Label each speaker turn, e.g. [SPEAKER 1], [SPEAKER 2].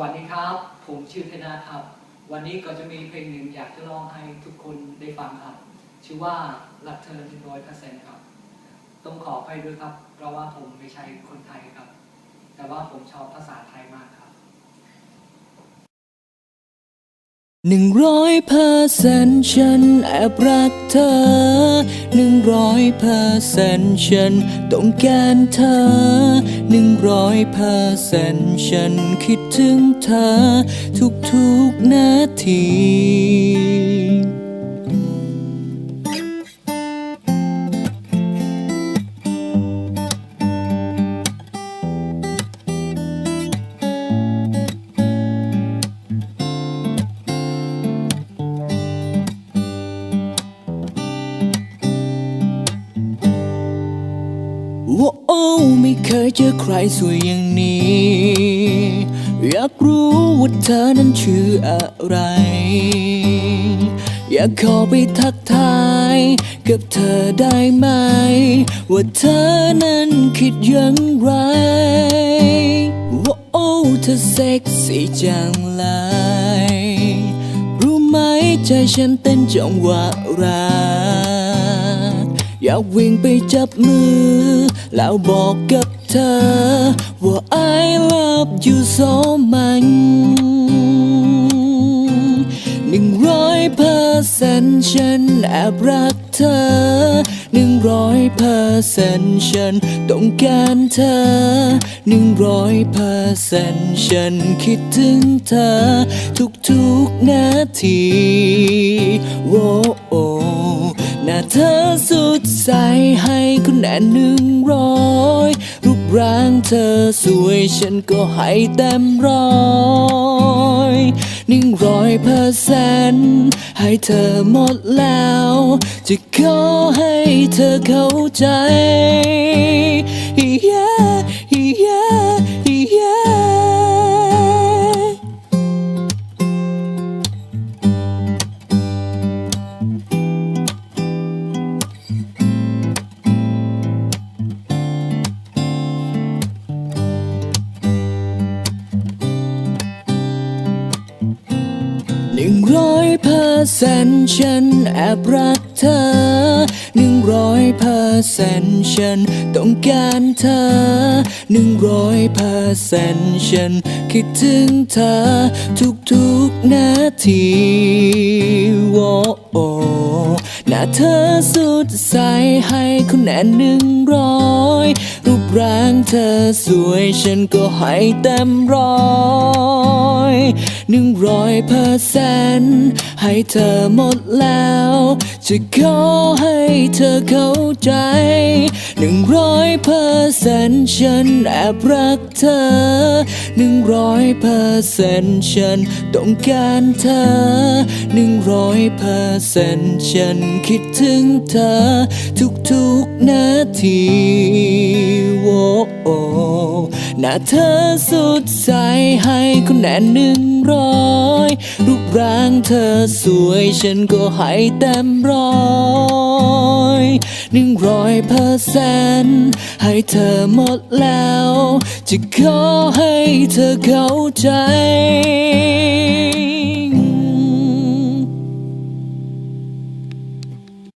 [SPEAKER 1] วัสดีครับ ผมชื่อธนาครับ วันนี้ก็จะมีเพลงหนึ่งอยากจะร้องให้ทุกคนได้ฟังครับ ชื่อว่ารักเธอหนึ่งร้อยเปอร์เซ็นต์ครับ ต้องขอไปด้วยครับ เพราะว่าผมไม่ใช่คนไทยครับ แต่ว่าผมชอบภาษาไทยมากครับ
[SPEAKER 2] หนึ่งร้อยเปอร์เซ็นต์ฉันแอบรักเธอหนึ่งร้อยเปอร์เซ็นต์ฉันต้องการเธอหนึ่งร้อยเปอร์เซ็นต์ฉันคิดถึงเธอ ทุกๆนาที เคยเจอใครสวยอย่างนี้ อยากรู้ว่าเธอนั้นชื่ออะไร อยากขอไปทักทาย กับเธอได้ไหม ว่าเธอนั้นคิดอย่างไร ว่าโอ้เธอเซ็กซี่จังเลยรู้ไหมใจฉันเต้นจังหวะรักอยากวิ่งไปจับมือ แล้วบอกกับเธอ ว่า I love you so much หนึ่งร้อยเปอร์เซ็นต์ฉันแอบรักเธอหนึ่งร้อยเปอร์เซ็นต์ฉันต้องการเธอหนึ่งร้อยเปอร์เซ็นต์ฉันคิดถึงเธอ ทุกๆนาทีโว้โอหน้าเธอ ใสให้คะแนนหนึ่งร้อยรูปร่างเธอสวยฉันก็ให้เต็มร้อยหนึ่งร้อยเปอร์เซ็นต์ให้เธอหมดแล้ว จะขอให้เธอเข้าใจ หนึ่งร้อยเปอร์เซ็นต์ฉันแอบรักเธอหนึ่งร้อยเปอร์เซ็นต์ฉันต้องการเธอหนึ่งร้อยเปอร์เซ็นต์ฉันคิดถึงเธอทุกๆนาทีโว้โอหน้าเธอสุดใสให้คะแนนหนึ่งร้อยรูปร่างเธอสวยฉันก็ให้เต็มร้อย หนึ่งร้อยเปอร์เซ็นต์ให้เธอหมดแล้ว จะขอให้เธอเข้าใจหนึ่งร้อยเปอร์เซ็นต์ฉันแอบรักเธอหนึ่งร้อยเปอร์เซ็นต์ฉันต้องการเธอหนึ่งร้อยเปอร์เซ็นต์ฉันคิดถึงเธอ ทุกๆนาทีโว้ หน้าเธอสุดใสให้คะแนนหนึ่งร้อยรูปร่างเธอสวยฉันก็ให้เต็มร้อยหนึ่งร้อยเปอร์เซ็นต์ให้เธอหมดแล้ว จะขอให้เธอเข้าใจ